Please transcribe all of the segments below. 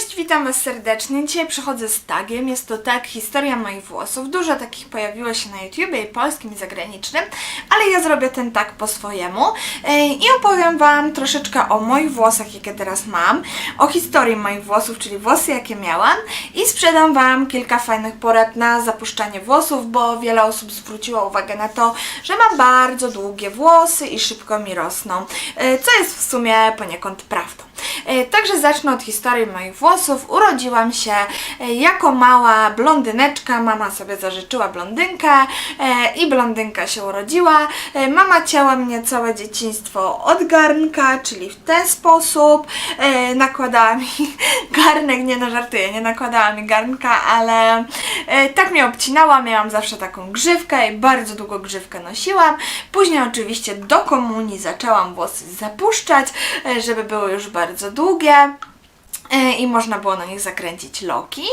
Cześć, witam Was serdecznie. Dzisiaj przychodzę z tagiem. Jest to tag historia moich włosów. Dużo takich pojawiło się na YouTubie i polskim i zagranicznym, ale ja zrobię ten tag po swojemu i opowiem Wam troszeczkę o moich włosach, jakie teraz mam, o historii moich włosów, czyli włosy, jakie miałam i sprzedam Wam kilka fajnych porad na zapuszczanie włosów, bo wiele osób zwróciło uwagę na to, że mam bardzo długie włosy i szybko mi rosną, e, co jest w sumie poniekąd prawdą. E, Także zacznę od historii moich włosów. Urodziłam się e, jako mała blondyneczka. Mama sobie zażyczyła blondynkę e, i blondynka się urodziła. Mama ciała mnie całe dzieciństwo od garnka, czyli w ten sposób. Nakładała mi garnek, nie no żartuję, nie nakładała mi garnka, ale tak mnie obcinała. Miałam zawsze taką grzywkę i bardzo długo grzywkę nosiłam. Później oczywiście do komunii zaczęłam włosy zapuszczać, żeby były już bardzo długie e, i można było na nich zakręcić loki.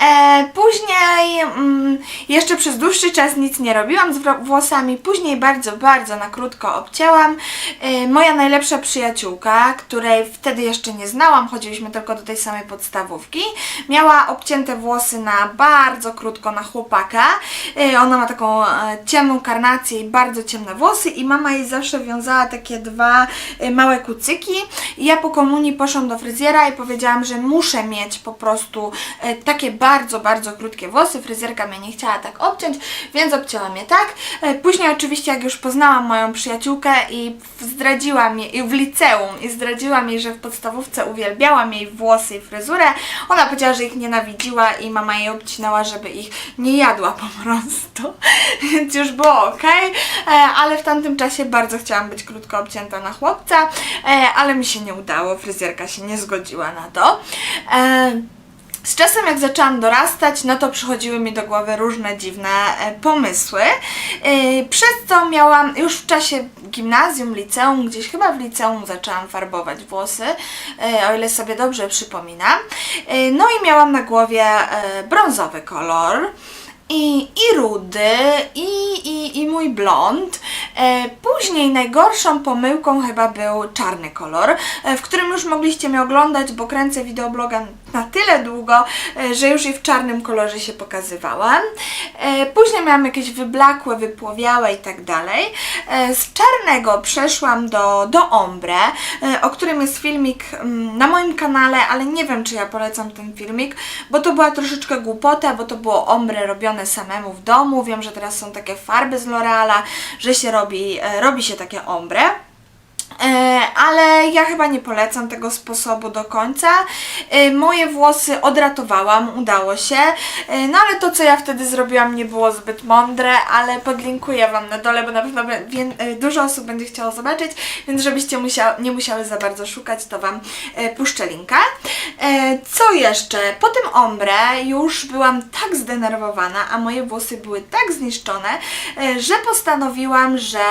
E, później mm, jeszcze przez dłuższy czas nic nie robiłam z włosami, później bardzo, bardzo na krótko obcięłam. E, moja najlepsza przyjaciółka, której wtedy jeszcze nie znałam, chodziliśmy tylko do tej samej podstawówki, miała obcięte włosy na bardzo krótko na chłopaka. E, ona ma taką e, ciemną karnację i bardzo ciemne włosy i mama jej zawsze wiązała takie dwa e, małe kucyki. I ja po komunii poszłam do fryzjera i powiedziałam, że muszę mieć po prostu e, takie bardzo, bardzo krótkie włosy. Fryzjerka mnie nie chciała tak obciąć, więc obcięłam je tak. E, Później oczywiście jak już poznałam moją przyjaciółkę i zdradziłam jej, w liceum i zdradziłam jej, że w podstawówce uwielbiałam jej włosy i fryzurę, ona powiedziała, że ich nienawidziła i mama jej obcinała, żeby ich nie jadła po prostu. Więc już było ok, ale w tamtym czasie bardzo chciałam być krótko obcięta na chłopca, e, ale mi się nie udało, fryzjerka się nie zgodziła na to. Z czasem, jak zaczęłam dorastać, no to przychodziły mi do głowy różne dziwne e, pomysły, e, przez co miałam już w czasie gimnazjum, liceum, gdzieś chyba w liceum zaczęłam farbować włosy, e, o ile sobie dobrze przypominam. No i miałam na głowie brązowy kolor. I, i rudy, i, i, i mój blond. Później najgorszą pomyłką chyba był czarny kolor, w którym już mogliście mnie oglądać, bo kręcę wideobloga na tyle długo, e, że już i w czarnym kolorze się pokazywałam. E, później miałam jakieś wyblakłe, wypłowiałe i tak dalej. E, z czarnego przeszłam do, do ombre, o którym jest filmik mm, na moim kanale, ale nie wiem, czy ja polecam ten filmik, bo to była troszeczkę głupota, bo to było ombre robione samemu w domu. Wiem, że teraz są takie farby z L'Oreala, że się robi, robi się takie ombre. E, ale ja chyba nie polecam tego sposobu do końca. E, moje włosy odratowałam, udało się. E, no ale to, co ja wtedy zrobiłam, nie było zbyt mądre, ale podlinkuję Wam na dole, bo na pewno dużo osób będzie chciało zobaczyć, więc żebyście nie musiały za bardzo szukać, to Wam puszczę linka. Co jeszcze? Po tym ombre już byłam tak zdenerwowana, a moje włosy były tak zniszczone, że postanowiłam, że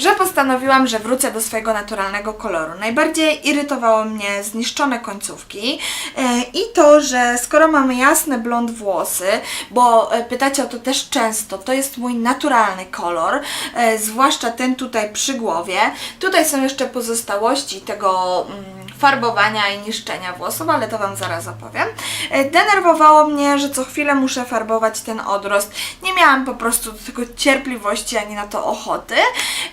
że postanowiłam, że wrócę do swojego naturalnego koloru. Najbardziej irytowało mnie zniszczone końcówki e, i to, że skoro mamy jasne blond włosy, bo e, pytacie o to też często, to jest mój naturalny kolor, e, zwłaszcza ten tutaj przy głowie. Tutaj są jeszcze pozostałości tego mm, farbowania i niszczenia włosów, ale to Wam zaraz opowiem. E, Denerwowało mnie, że co chwilę muszę farbować ten odrost. Nie miałam po prostu do tego cierpliwości ani na to ochoty,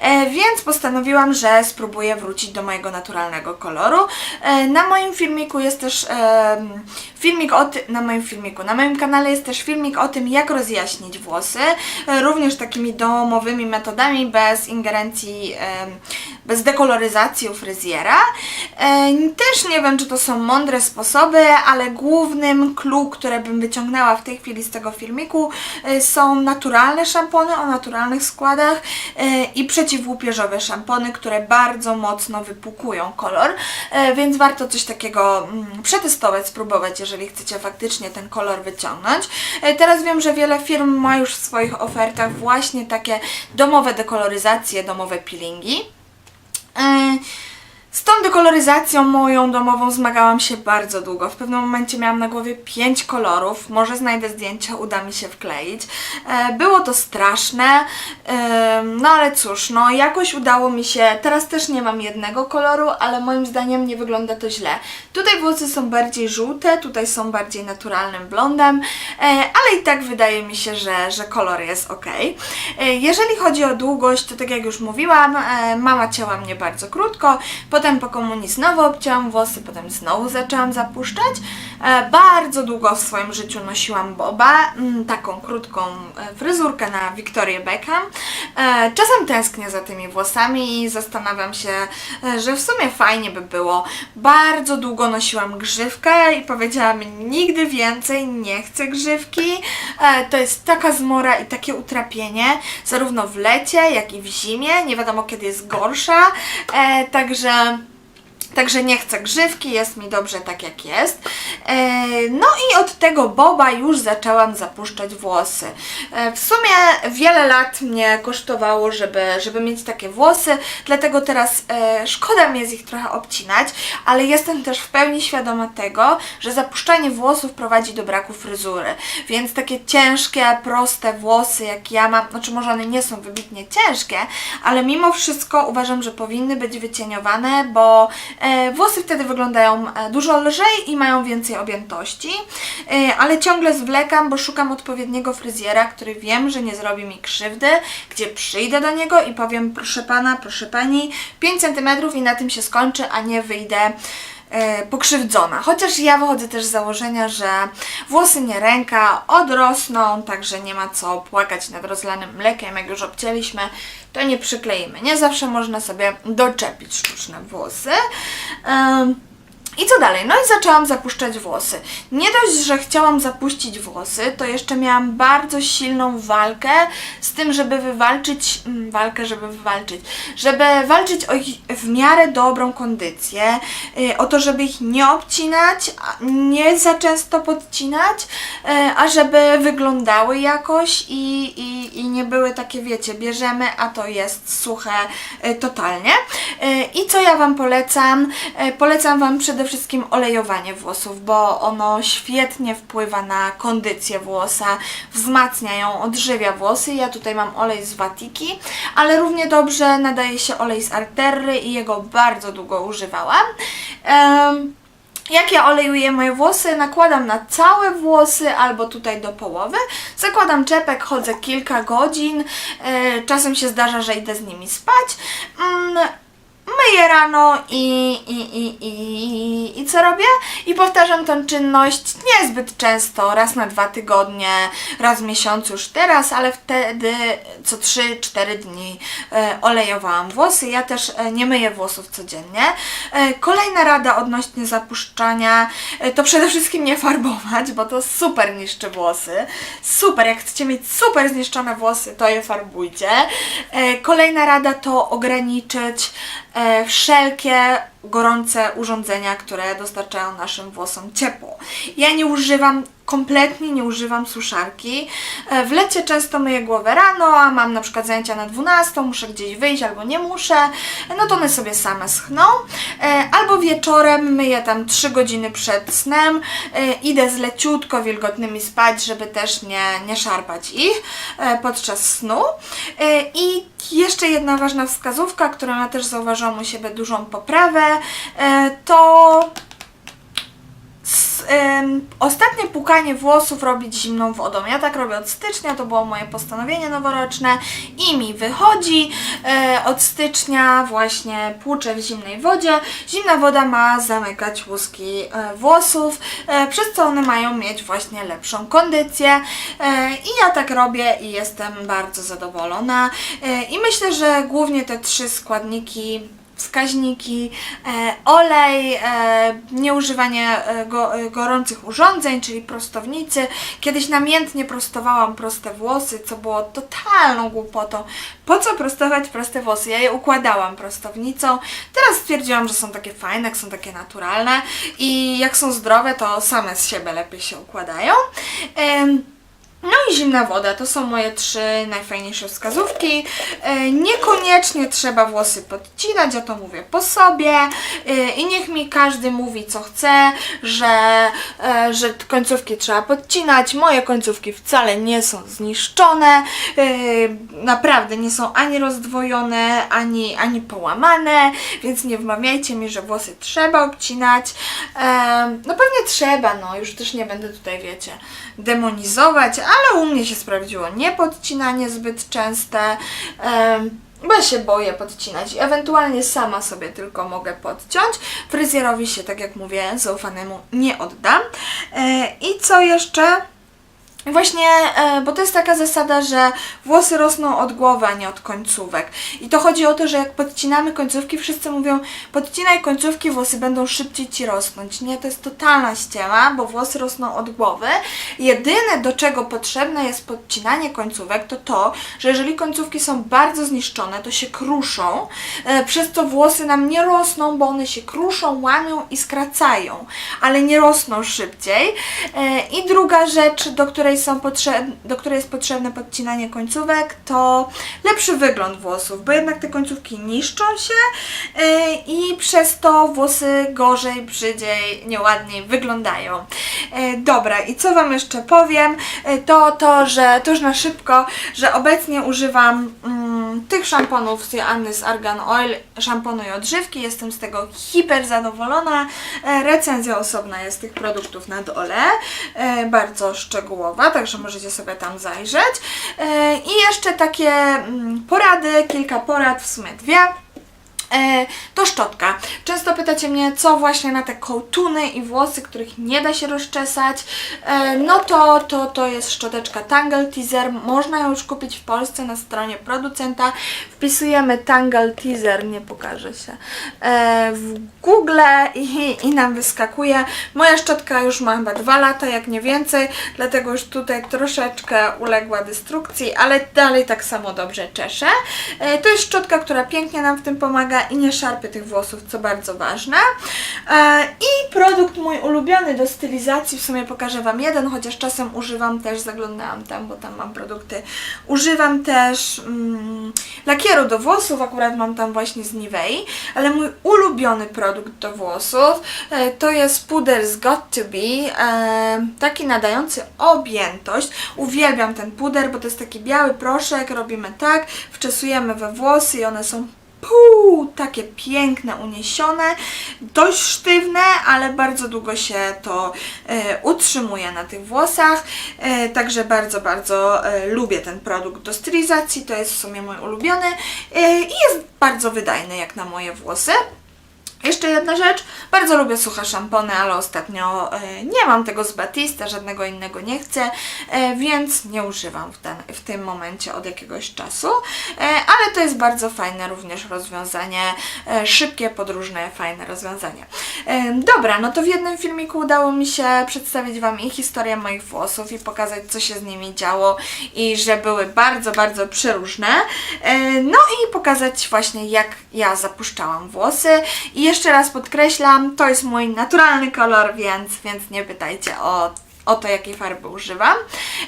e, więc postanowiłam, że spróbuję wrócić do mojego naturalnego koloru. E, Na moim filmiku jest też filmik o tym, na moim filmiku, na moim kanale jest też filmik o tym, jak rozjaśnić włosy, również takimi domowymi metodami, bez ingerencji, bez dekoloryzacji u fryzjera. E, Też nie wiem, czy to są mądre sposoby, ale głównym clue, które bym wyciągnęła w tej chwili z tego filmiku e, są naturalne szampony o naturalnych składach e, i przeciwłupieżowe szampony, które bardzo mocno wypłukują kolor, więc warto coś takiego mm, przetestować, spróbować, jeżeli chcecie faktycznie ten kolor wyciągnąć. Teraz wiem, że wiele firm ma już w swoich ofertach właśnie takie domowe dekoloryzacje, domowe peelingi. E, Z tą dekoloryzacją moją domową zmagałam się bardzo długo. W pewnym momencie miałam na głowie pięć kolorów. Może znajdę zdjęcia, uda mi się wkleić. E, Było to straszne, em, no ale cóż, no jakoś udało mi się. Teraz też nie mam jednego koloru, ale moim zdaniem nie wygląda to źle. Tutaj włosy są bardziej żółte, tutaj są bardziej naturalnym blondem, e, ale i tak wydaje mi się, że, że kolor jest ok. E, Jeżeli chodzi o długość, to tak jak już mówiłam, e, mama cięła mnie bardzo krótko, potem po komunii znowu obcięłam włosy, potem znowu zaczęłam zapuszczać. E, Bardzo długo w swoim życiu nosiłam boba, mm, taką krótką e, fryzurkę na Victorię Beckham. E, Czasem tęsknię za tymi włosami i zastanawiam się, że w sumie fajnie by było. Bardzo długo nosiłam grzywkę i powiedziałam nigdy więcej nie chcę grzywki. To jest taka zmora i takie utrapienie, zarówno w lecie, jak i w zimie. Nie wiadomo kiedy jest gorsza. Także Także nie chcę grzywki, jest mi dobrze tak jak jest. E, No i od tego boba już zaczęłam zapuszczać włosy. E, W sumie wiele lat mnie kosztowało, żeby, żeby mieć takie włosy, dlatego teraz e, szkoda mi jest ich trochę obcinać, ale jestem też w pełni świadoma tego, że zapuszczanie włosów prowadzi do braku fryzury. Więc takie ciężkie, proste włosy jak ja mam, znaczy może one nie są wybitnie ciężkie, ale mimo wszystko uważam, że powinny być wycieniowane, bo włosy wtedy wyglądają e, dużo lżej i mają więcej objętości, e, ale ciągle zwlekam, bo szukam odpowiedniego fryzjera, który wiem, że nie zrobi mi krzywdy, gdzie przyjdę do niego i powiem proszę pana, proszę pani, 5 cm i na tym się skończy, a nie wyjdę. e, pokrzywdzona. Chociaż ja wychodzę też z założenia, że włosy nie ręka, odrosną, także nie ma co płakać nad rozlanym mlekiem. Jak już obcięliśmy, to nie przykleimy. Nie zawsze można sobie doczepić sztuczne włosy. I co dalej? No i zaczęłam zapuszczać włosy. Nie dość, że chciałam zapuścić włosy, to jeszcze miałam bardzo silną walkę z tym, żeby wywalczyć, mm, walkę, żeby wywalczyć, żeby walczyć o ich w miarę dobrą kondycję, y, o to, żeby ich nie obcinać, nie za często podcinać, y, a żeby wyglądały jakoś i, i, i nie były takie, wiecie, bierzemy, a to jest suche y, totalnie. Y, I co ja Wam polecam? Y, Polecam Wam przede wszystkim olejowanie włosów, bo ono świetnie wpływa na kondycję włosa, wzmacnia ją, odżywia włosy. Ja tutaj mam olej z Watiki, ale równie dobrze nadaje się olej z Arterry i jego bardzo długo używałam. Em, jak ja olejuję moje włosy, nakładam na całe włosy albo tutaj do połowy. Zakładam czepek, chodzę kilka godzin. e, Czasem się zdarza, że idę z nimi spać. Myję rano i, i, i, i, i co robię? I powtarzam tę czynność niezbyt często, raz na dwa tygodnie, raz w miesiącu już teraz, ale wtedy co 3-4 dni e, olejowałam włosy. Ja też e, nie myję włosów codziennie. E, kolejna rada odnośnie zapuszczania to przede wszystkim nie farbować, bo to super niszczy włosy. Super, jak chcecie mieć super zniszczone włosy, to je farbujcie. Kolejna rada to ograniczyć wszelkie gorące urządzenia, które dostarczają naszym włosom ciepło. Ja nie używam, kompletnie nie używam suszarki. E, W lecie często myję głowę rano, a mam na przykład zajęcia na 12, muszę gdzieś wyjść albo nie muszę, no to one sobie same schną. E, Albo wieczorem myję tam 3 godziny przed snem, e, idę z leciutko wilgotnymi spać, żeby też nie, nie szarpać ich podczas snu. I jeszcze jedna ważna wskazówka, którą ja też zauważyłam u siebie dużą poprawę, to s- em, ostatnie płukanie włosów robić zimną wodą. Ja tak robię od stycznia, to było moje postanowienie noworoczne i mi wychodzi. E, od stycznia właśnie płuczę w zimnej wodzie. Zimna woda ma zamykać łuski e, włosów, e, przez co one mają mieć właśnie lepszą kondycję. E, I ja tak robię i jestem bardzo zadowolona. E, I myślę, że głównie te trzy składniki wskaźniki, e, olej, e, nieużywanie e, go, gorących urządzeń, czyli prostownicy. Kiedyś namiętnie prostowałam proste włosy, co było totalną głupotą. Po co prostować proste włosy? Ja je układałam prostownicą. Teraz stwierdziłam, że są takie fajne, są takie naturalne i jak są zdrowe, to same z siebie lepiej się układają. No i zimna woda, to są moje trzy najfajniejsze wskazówki. E, Niekoniecznie trzeba włosy podcinać, ja to mówię po sobie E, i niech mi każdy mówi co chce, że, e, że końcówki trzeba podcinać. Moje końcówki wcale nie są zniszczone, naprawdę nie są ani rozdwojone, ani, ani połamane, więc nie wmawiajcie mi, że włosy trzeba obcinać. No pewnie trzeba, no już też nie będę tutaj, wiecie, demonizować, ale u mnie się sprawdziło niepodcinanie zbyt częste. Bo ja się boję podcinać. Ewentualnie sama sobie tylko mogę podciąć. Fryzjerowi się, tak jak mówię, zaufanemu nie oddam. E, I co jeszcze? Właśnie, e, bo to jest taka zasada, że włosy rosną od głowy, a nie od końcówek. I to chodzi o to, że jak podcinamy końcówki, wszyscy mówią, podcinaj końcówki, włosy będą szybciej ci rosnąć. Nie, to jest totalna ściema, bo włosy rosną od głowy. Jedyne, do czego potrzebne jest podcinanie końcówek, to to, że jeżeli końcówki są bardzo zniszczone, to się kruszą, e, przez to włosy nam nie rosną, bo one się kruszą, łamią i skracają, ale nie rosną szybciej. E, I druga rzecz, do której, są potrzeb- do której jest potrzebne podcinanie końcówek, to lepszy wygląd włosów, bo jednak te końcówki niszczą się e, i przez to włosy gorzej, brzydziej, nieładniej wyglądają. E, Dobra, i co Wam jeszcze powiem, e, to to, że to już na szybko, że obecnie używam mm, tych szamponów z Joanny z Argan Oil, szamponu i odżywki, jestem z tego hiper zadowolona. E, Recenzja osobna jest tych produktów na dole, e, bardzo szczegółowa, także możecie sobie tam zajrzeć. E, I jeszcze takie mm, porady, kilka porad, w sumie dwie. E, to szczotka. Często pytacie mnie, co właśnie na te kołtuny i włosy, których nie da się rozczesać. E, no to, to to jest szczoteczka Tangle Teaser. Można ją już kupić w Polsce na stronie producenta. Wpisujemy Tangle Teaser, nie pokaże się, e, w Google i, i nam wyskakuje. Moja szczotka już ma chyba dwa lata, jak nie więcej, dlatego już tutaj troszeczkę uległa destrukcji, ale dalej tak samo dobrze czesze. E, to jest szczotka, która pięknie nam w tym pomaga i nie szarpie tych włosów, co bardzo ważne. E, I produkt mój ulubiony do stylizacji, w sumie pokażę Wam jeden, chociaż czasem używam też, zaglądałam tam, bo tam mam produkty. Używam też mm, lakieru do włosów, akurat mam tam właśnie z Nivei, ale mój ulubiony produkt do włosów e, to jest puder z Got To Be, e, taki nadający objętość. Uwielbiam ten puder, bo to jest taki biały proszek, robimy tak, wczesujemy we włosy i one są Puu, takie piękne, uniesione, dość sztywne, ale bardzo długo się to e, utrzymuje na tych włosach. E, także bardzo, bardzo e, lubię ten produkt do stylizacji. To jest w sumie mój ulubiony e, i jest bardzo wydajny jak na moje włosy. Jeszcze jedna rzecz, bardzo lubię suche szampony, ale ostatnio e, nie mam tego z Batista, żadnego innego nie chcę, e, więc nie używam w, ten, w tym momencie od jakiegoś czasu, e, ale to jest bardzo fajne również rozwiązanie, szybkie, podróżne, fajne rozwiązanie. Dobra, no to w jednym filmiku udało mi się przedstawić Wam i historię moich włosów i pokazać, co się z nimi działo i że były bardzo, bardzo przeróżne. No i pokazać właśnie, jak ja zapuszczałam włosy. I jeszcze raz podkreślam, to jest mój naturalny kolor, więc, więc nie pytajcie o o to, jakiej farby używam.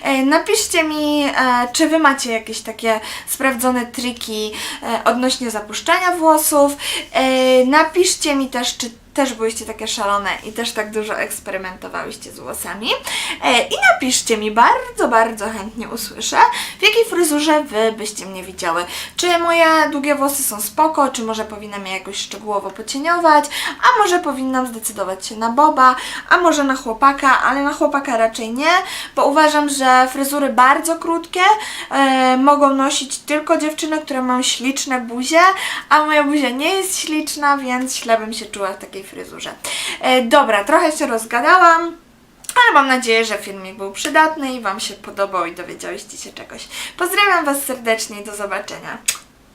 E, Napiszcie mi, e, czy Wy macie jakieś takie sprawdzone triki e, odnośnie zapuszczania włosów. Napiszcie mi też, czy też byłyście takie szalone i też tak dużo eksperymentowałyście z włosami. E, I napiszcie mi, bardzo, bardzo chętnie usłyszę, w jakiej fryzurze Wy byście mnie widziały. Czy moje długie włosy są spoko, czy może powinnam je jakoś szczegółowo pocieniować, a może powinnam zdecydować się na boba, a może na chłopaka, ale na chłopaka raczej nie, bo uważam, że fryzury bardzo krótkie e, mogą nosić tylko dziewczyny, które mają śliczne buzie, a moja buzia nie jest śliczna, więc źle bym się czuła w takiej fryzurze. E, dobra, trochę się rozgadałam. Ale mam nadzieję, że filmik był przydatny i Wam się podobał i dowiedziałyście się czegoś. Pozdrawiam Was serdecznie i do zobaczenia.